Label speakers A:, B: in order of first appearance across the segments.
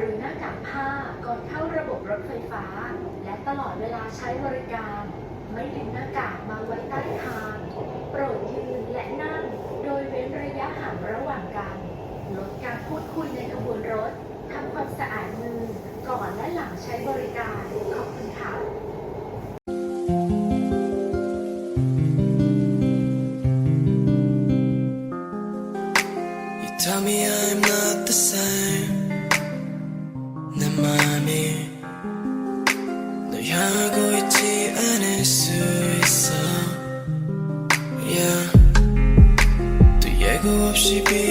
A: หรือหน้ากากผ้าก่อนเข้าระบบรถไฟฟ้า และตลอดเวลาใช้บริการ ไม่ลืมหน้ากากมาไว้ใต้คางโปรดยืนและนั่ง โดยเว้นระยะห่างระหว่างกันลดการพูดคุยในขบวนรถทำความสะอาดมือก่อนและหลังใช้บริการ
B: 널 향하고 있지 않을 수 있어. Yeah. 또 예고 없이 비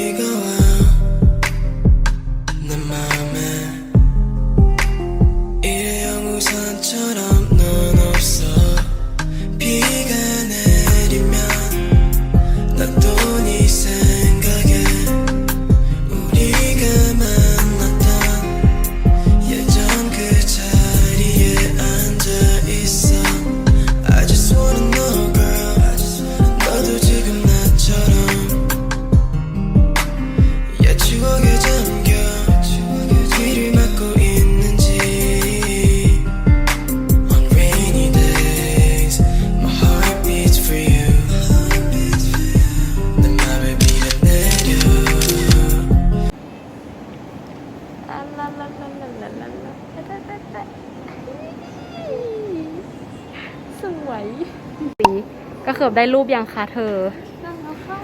C: ก็เกือบได้รูปยังคะเธอ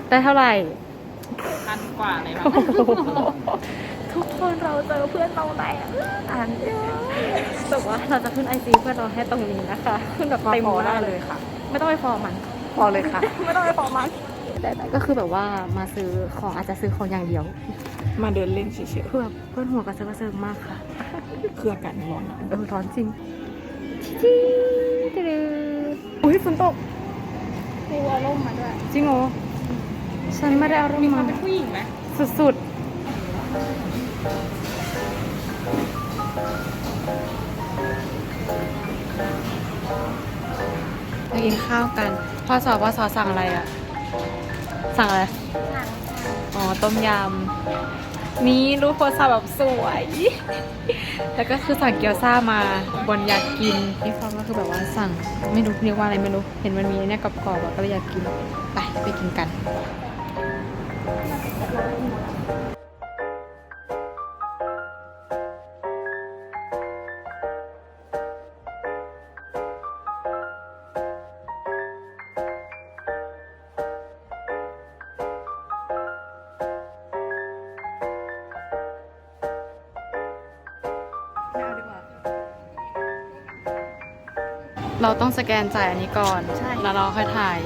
C: ได้เท่าไหร่
D: พันกว่าเลย
C: โอ้โหทุกคนเราเจอเพื่อนเราแล้วอ่านเยอะแต่ว่าเราจะขึ้นไอจีเพื่อนเราให้ตรงนี้นะคะ ขึ้นแบบเต็มหน้าเลยค่ะ ไม่ต้องไปฟอร์มัน
D: พอเลยค่ะ
C: ไม่ต้องไปฟอร์มันแต่แต่ก็คือแบบว่ามาซื้อของอาจจะซื้อของอย่างเดียว
D: มาเดินเล่นเฉย
C: เพื่อเพื่อนหัวกระเซิงกระเซิงมากค่ะ
D: ๆคืออากาศร้อนอะ
C: เออร้อนจริงจี๊ดดดอุ้ยฝนตก
D: มีวอลลุ่มมาด้วย
C: จริงเหรอฉันไม่ได้เอาร่ม
D: มีค
C: มาวา
D: มเป็นผู้หญิงไหม
C: สุดๆมากินข้าวกันพ่อสอพ่อสอสั่งอะไรอะสั่งอะไร อ๋อ ต้มยำ นี่รูปโพสต์แบบสวย แล้วก็คือสั่งเกี๊ยวซ่ามาบนอยากกินพี่ฟองก็คือแบบว่าสั่งไม่รู้เรียกว่าอะไรไม่รู้ เห็นมันมีเนี่ยกรอบๆอะก็เลยอยากกิน ไปไปกินกัน เราต้องสแกนจ่ายอันนี้ก่อน
D: ใช่
C: แล้วเราค่อยถ่าย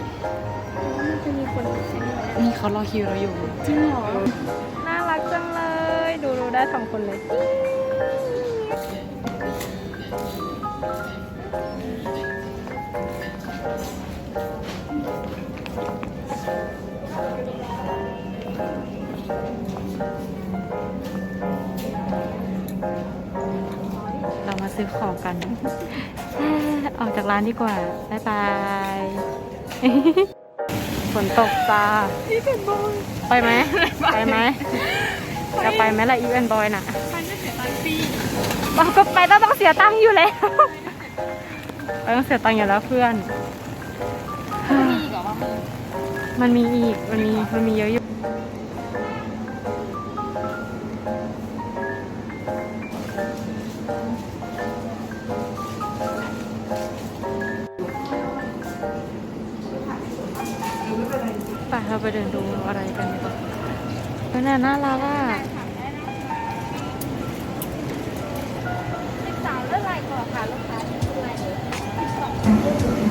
D: มันจะมีคนใช่ไหม
C: นี่เขารอคิวเราอยู่
D: จริงเหรอ น่ารักจังเลย ดูดูได้สองคนเลย
C: ซื้อของกัน ออกจากร้านดีกว่า บ๊ายบาย ฝนตกจ้าไปไหม ไปไหม จะไปไหมล่ะอีเวนบอยน่ะ
D: ไปไม่เสียตังค์ฟรี
C: เราก็ไปต้องต้องเสียตังค์อยู่แล้วไปต้องเสียตังค์อยู่แล้วเพื่อน
D: มีอีกเหรอว่ามึง
C: มันมีอีก มันมี มันมีเยอะอยู่ ไปเราไปเดินดูอะไรกันดีกว่าเฮ้ยน่าน่ารักอะ
D: สิบสามเลือกลายก่อนค่ะลูกค้าเลือกลายเลย